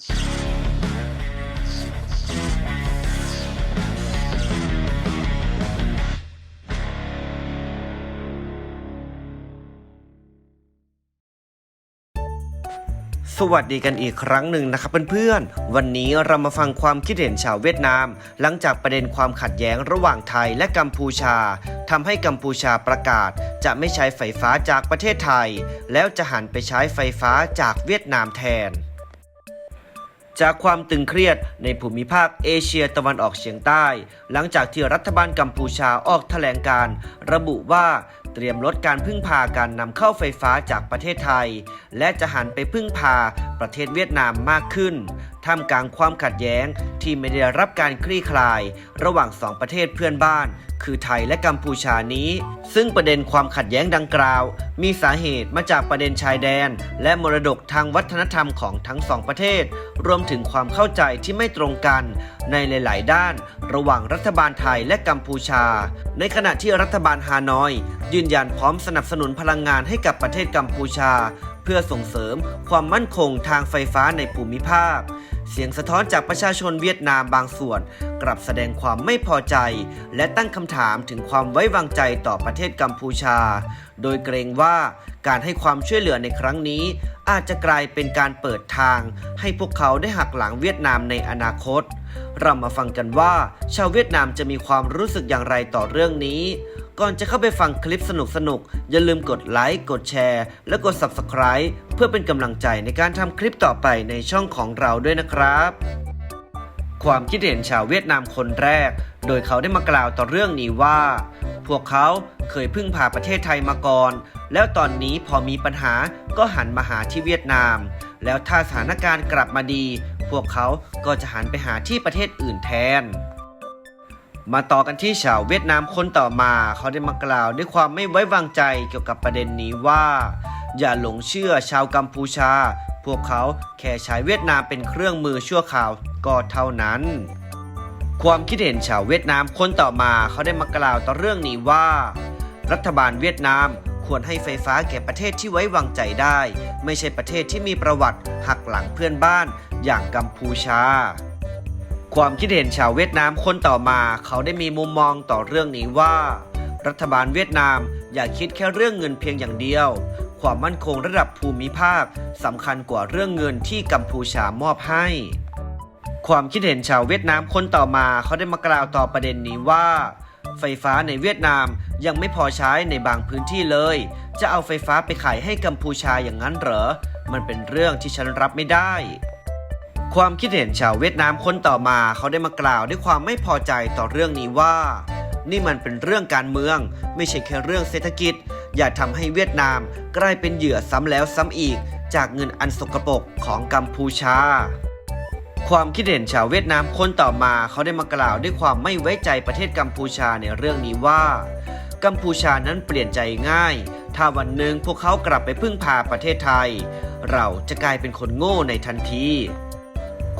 สวัสดีกันอีกครั้งหนึ่งนะครับเพื่อนๆ วันนี้เรามาฟังความคิดเห็นชาวเวียดนาม หลังจากประเด็นความขัดแย้งระหว่างไทยและกัมพูชาทำให้กัมพูชาประกาศ จะไม่ใช้ไฟฟ้าจากประเทศไทย แล้วจะหันไปใช้ไฟฟ้าจากเวียดนามแทน จากความตึงเครียดในภูมิภาคเอเชียตะวันออกเฉียงใต้ หลังจากที่รัฐบาลกัมพูชาออกแถลงการ ระบุว่าเตรียมลดการพึ่งพาการนำเข้าไฟฟ้าจากประเทศไทย และจะหันไปพึ่งพาประเทศเวียดนามมากขึ้นท่ามกลางความขัดแย้งที่ไม่ได้รับการคลี่คลาย ระหว่างสองประเทศเพื่อนบ้าน คือไทยและกัมพูชานี้ ซึ่งประเด็นความขัดแย้งดังกล่าว มีสาเหตุมาจากประเด็นชายแดน และมรดกทางวัฒนธรรมของทั้งสองประเทศ รวมถึงความเข้าใจที่ไม่ตรงกันในหลาย ๆ ด้าน ระหว่างรัฐบาลไทยและกัมพูชา ในขณะที่รัฐบาลฮานอยยืืนยันพร้อมสนับสนุนพลังงานให้กับประเทศกัมพูชา เพื่อส่งเสริมความมั่นคงทางไฟฟ้าในภูมิภาค เสียงสะท้อนจากประชาชนเวียดนามบางส่วน กลับแสดงความไม่พอใจ และตั้งคำถามถึงความไว้วางใจต่อประเทศกัมพูชา โดยเกรงว่าการให้ความช่วยเหลือในครั้งนี้ อาจจะกลายเป็นการเปิดทาง ให้พวกเขาได้หักหลังเวียดนามในอนาคต เรามาฟังกันว่า ชาวเวียดนามจะมีความรู้สึกอย่างไรต่อเรื่องนี้ก่อนจะเข้าไปฟังคลิปสนุกๆอย่าลืมกดไลค์ กดแชร์ และกด Subscribe เพื่อเป็นกำลังใจในการทำคลิปต่อไปในช่องของเราด้วยนะครับความคิดเห็นชาวเวียดนามคนแรก โดยเขาได้มากล่าวต่อเรื่องนี้ว่า พวกเขาเคยพึ่งพาประเทศไทยมาก่อน แล้วตอนนี้พอมีปัญหาก็หันมาหาที่เวียดนาม แล้วถ้าสถานการณ์กลับมาดี พวกเขาก็จะหันไปหาที่ประเทศอื่นแทนมาต่อกันที่ชาวเวียดนามคนต่อมาเขาได้มากล่าวด้วยความไม่ไว้วางใจเกี่ยวกับประเด็นนี้ว่า อย่าหลงเชื่อชาวกัมพูชา วกเขาแค่ใช้เวียดนามเป็นเครื่องมือชั่วคราวก็เท่านั้น ความคิดเห็นชาวเวียดนามคนต่อมาเขาได้มากล่าวต่อเรื่องนี้ว่า รัฐบาลเวียดนามควรให้ไฟฟ้าแก่ประเทศที่ไว้วางใจได้ ไม่ใช่ประเทศที่มีประวัติหักหลังเพื่อนบ้านอย่างกัมพูชา ความคิดเห็นชาวเวียดนามคนต่อมาเขาได้มีมุมมองต่อเรื่องนี้ว่า รัฐบาลเวียดนามอย่าคิดแค่เรื่องเงินเพียงอย่างเดียว ความมั่นคงระดับภูมิภาคสำคัญกว่าเรื่องเงินที่กัมพูชามอบให้ ความคิดเห็นชาวเวียดนามคนต่อมาเขาได้มากล่าวต่อประเด็นนี้ว่า ไฟฟ้าในเวียดนามยังไม่พอใช้ในบางพื้นที่เลย จะเอาไฟฟ้าไปขายให้กัมพูชาอย่างนั้นเหรอ มันเป็นเรื่องที่ฉันรับไม่ได้ความคิดเห็นชาวเวียดนามคนต่อมาเขาได้มากล่าวด้วยความไม่พอใจต่อเรื่องนี้ว่า นี่มันเป็นเรื่องการเมือง ไม่ใช่แค่เรื่องเศรษฐกิจ อย่าทำให้เวียดนามกลายเป็นเหยื่อซ้ำแล้วซ้ำอีก จากเงินอันสกปรกของกัมพูชา ความคิดเห็นชาวเวียดนามคนต่อมาเขาได้มากล่าวด้วยความไม่ไว้ใจประเทศกัมพูชาในเรื่องนี้ว่า กัมพูชานั้นเปลี่ยนใจง่าย ถ้าวันหนึ่งพวกเขากลับไปพึ่งพาประเทศไทย เราจะกลายเป็นคนโง่ในทันที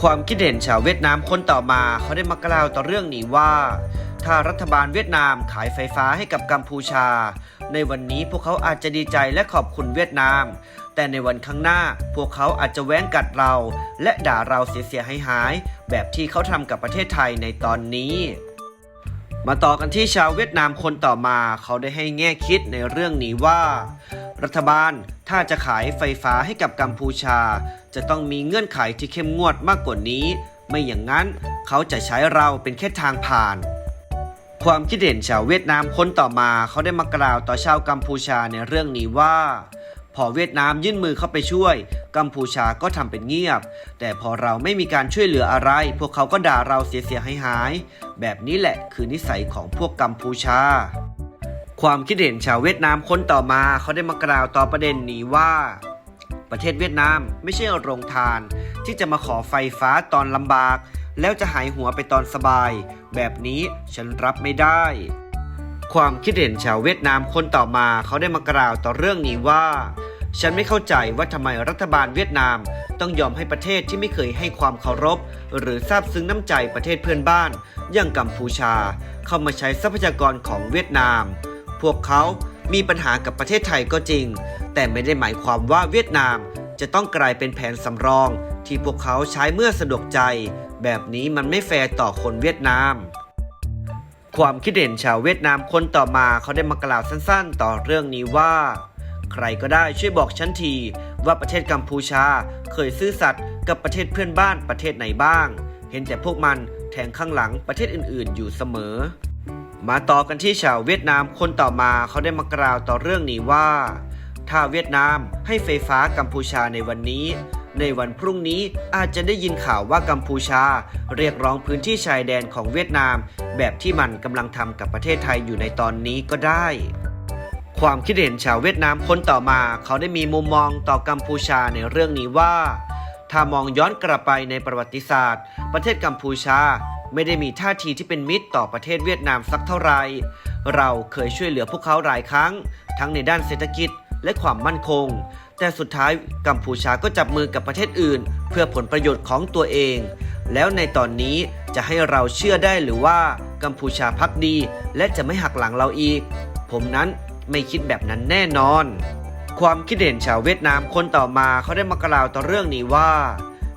ความคิดเห็นชาวเวียดนามคนต่อมาเขาได้มากล่าวต่อเรื่องนี้ว่า ถ้ารัฐบาลเวียดนามขายไฟฟ้าให้กับกัมพูชา ในวันนี้พวกเขาอาจจะดีใจและขอบคุณเวียดนาม แต่ในวันข้างหน้าพวกเขาอาจจะแว้งกัดเรา และด่าเราเสียหายหาย แบบที่เขาทำกับประเทศไทยในตอนนี้ มาต่อกันที่ชาวเวียดนามคนต่อมาเขาได้ให้แง่คิดในเรื่องนี้ว่า รัฐบาลถ้าจะขายไฟฟ้าให้กับกัมพูชา จะต้องมีเงื่อนไขที่เข้มงวดมากกว่านี้ ไม่อย่างนั้นเขาจะใช้เราเป็นแค่ทางผ่าน ความคิดเห็นชาวเวียดนามคนต่อมาเขาได้มากล่าวต่อชาวกัมพูชาในเรื่องนี้ว่า พอเวียดนามยื่นมือเข้าไปช่วย กัมพูชาก็ทำเป็นเงียบ แต่พอเราไม่มีการช่วยเหลืออะไร พวกเขาก็ด่าเราเสียหายหายๆแบบนี้แหละคือนิสัยของพวกกัมพูชา ความคิดเห็นชาวเวียดนามคนต่อมาเขาได้มากล่าวต่อประเด็นนี้ว่าประเทศเวียดนามไม่ใช่โรงทาน ที่จะมาขอไฟฟ้าตอนลำบาก แล้วจะหายหัวไปตอนสบาย แบบนี้ฉันรับไม่ได้ ความคิดเห็นชาวเวียดนามคนต่อมาเขาได้มากล่าวต่อเรื่องนี้ว่า ฉันไม่เข้าใจว่าทำไมรัฐบาลเวียดนาม ต้องยอมให้ประเทศที่ไม่เคยให้ความเคารพ หรือซาบซึ้งน้ำใจประเทศเพื่อนบ้านอย่างกัมพูชา เข้ามาใช้ทรัพยากรของเวียดนาม พวกเขามีปัญหากับประเทศไทยก็จริง แต่ไม่ได้หมายความว่าเวียดนามจะต้องกลายเป็นแผนสำรอง ที่พวกเขาใช้เมื่อสะดวกใจ แบบนี้มันไม่แฟร์ต่อคนเวียดนาม ความคิดเห็นชาวเวียดนามคนต่อมาเขาได้มากล่าวสั้นๆ ต่อเรื่องนี้ว่า ใครก็ได้ช่วยบอกฉันทีว่าประเทศกัมพูชาเคยซื่อสัตย์กับประเทศเพื่อนบ้านประเทศไหนบ้าง เห็นแต่พวกมันแทงข้างหลังประเทศอื่นๆ อยู่เสมอ มาต่อกันที่ชาวเวียดนามคนต่อมาเขาได้มากล่าวต่อเรื่องนี้ว่า ถ้าเวียดนามให้ไฟฟ้ากัมพูชาในวันนี้ ในวันพรุ่งนี้อาจจะได้ยินข่าวว่ากัมพูชา เรียกร้องพื้นที่ชายแดนของเวียดนาม แบบที่มันกำลังทำกับประเทศไทยอยู่ในตอนนี้ก็ได้ ความคิดเห็นชาวเวียดนามคนต่อมา เขาได้มีมุมมองต่อกัมพูชาในเรื่องนี้ว่า ถ้ามองย้อนกลับไปในประวัติศาสตร์ ประเทศกัมพูชาไม่ได้มีท่าทีที่เป็นมิตรต่อประเทศเวียดนามสักเท่าไหร่ เราเคยช่วยเหลือพวกเขาหลายครั้ง ทั้งในด้านเศรษฐกิจและความมั่นคง แต่สุดท้ายกัมพูชาก็จับมือกับประเทศอื่น เพื่อผลประโยชน์ของตัวเอง แล้วในตอนนี้จะให้เราเชื่อได้หรือว่ากัมพูชาพักดี และจะไม่หักหลังเราอีก ผมนั้นไม่คิดแบบนั้นแน่นอน ความคิดเห็นชาวเวียดนามคนต่อมาเขาได้มากล่าวต่อเรื่องนี้ว่า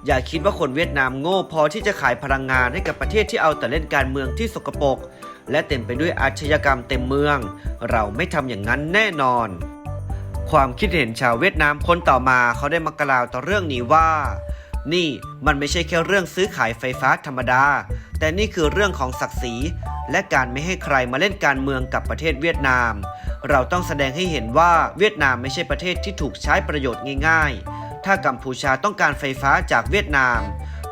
อย่าคิดว่าคนเวียดนามโง่พอที่จะขายพลังงานให้กับประเทศที่เอาแต่เล่นการเมืองที่สกปรกและเต็มไปด้วยอาชญากรรมเต็มเมือง เราไม่ทำอย่างนั้นแน่นอน ความคิดเห็นชาวเวียดนามคนต่อมาเขาได้มากล่าวต่อเรื่องนี้ว่า นี่มันไม่ใช่แค่เรื่องซื้อขายไฟฟ้าธรรมดา แต่นี่คือเรื่องของศักดิ์ศรี และการไม่ให้ใครมาเล่นการเมืองกับประเทศเวียดนาม เราต้องแสดงให้เห็นว่าเวียดนามไม่ใช่ประเทศที่ถูกใช้ประโยชน์ง่าย ๆ ถ้ากัมพูชาต้องการไฟฟ้าจากเวียดนาม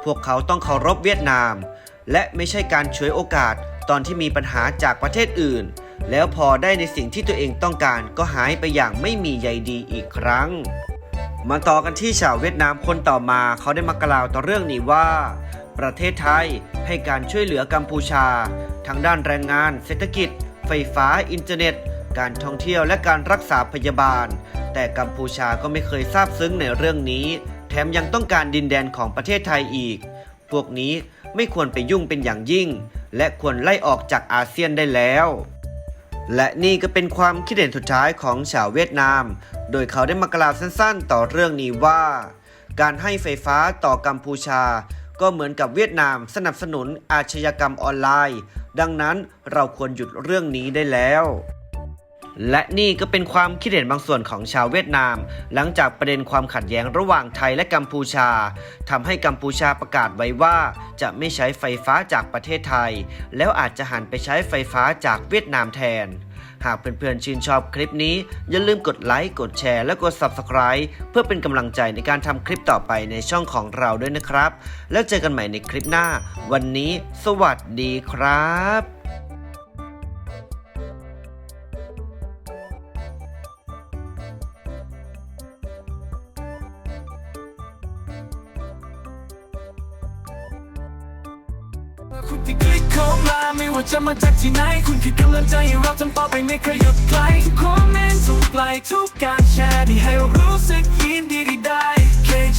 พวกเขาต้องเคารพเวียดนาม และไม่ใช่การฉวยโอกาสตอนที่มีปัญหาจากประเทศอื่น แล้วพอได้ในสิ่งที่ตัวเองต้องการก็หายไปอย่างไม่มีใยดีอีกครั้ง มาต่อกันที่ชาวเวียดนามคนต่อมาเขาได้มากล่าวต่อเรื่องนี้ว่า ประเทศไทยให้การช่วยเหลือกัมพูชาทั้งด้านแรงงาน เศรษฐกิจ ไฟฟ้าอินเทอร์เน็ต การท่องเที่ยวและการรักษาพยาบาล แต่กัมพูชาก็ไม่เคยทราบซึ้งในเรื่องนี้ แถมยังต้องการดินแดนของประเทศไทยอีก พวกนี้ไม่ควรไปยุ่งเป็นอย่างยิ่ง และควรไล่ออกจากอาเซียนได้แล้ว และนี่ก็เป็นความคิดเห็นสุดท้ายของชาวเวียดนาม โดยเขาได้มากล่าวสั้นๆ ต่อเรื่องนี้ว่า การให้ไฟฟ้าต่อกัมพูชา ก็เหมือนกับเวียดนามสนับสนุนอาชญากรรมออนไลน์ ดังนั้นเราควรหยุดเรื่องนี้ได้แล้ว และนี่ก็เป็นความคิดเห็นบางส่วนของชาวเวียดนาม หลังจากประเด็นความขัดแย้งระหว่างไทยและกัมพูชาทำให้กัมพูชาประกาศไว้ว่า จะไม่ใช้ไฟฟ้าจากประเทศไทย แล้วอาจจะหันไปใช้ไฟฟ้าจากเวียดนามแทน หากเพื่อนๆชื่นชอบคลิปนี้ อย่าลืมกดไลค์กดแชร์และกด Subscribe เพื่อเป็นกำลังใจในการทำคลิปต่อไปในช่องของเราด้วยนะครับ แล้วเจอกันใหม่ในคลิปหน้า วันนี้ สวัสดีครับ คุณที่คลิกเข้ามาไม่ว่าจะมาจากที่ไหน คุณคือกำลังใจให้เราทำต่อไปไม่เคยหยุดไกลทุกคอมเมนต์ทุกไลค์ทุกการแชร์ที่ให้เรารู้สึกยินดีได้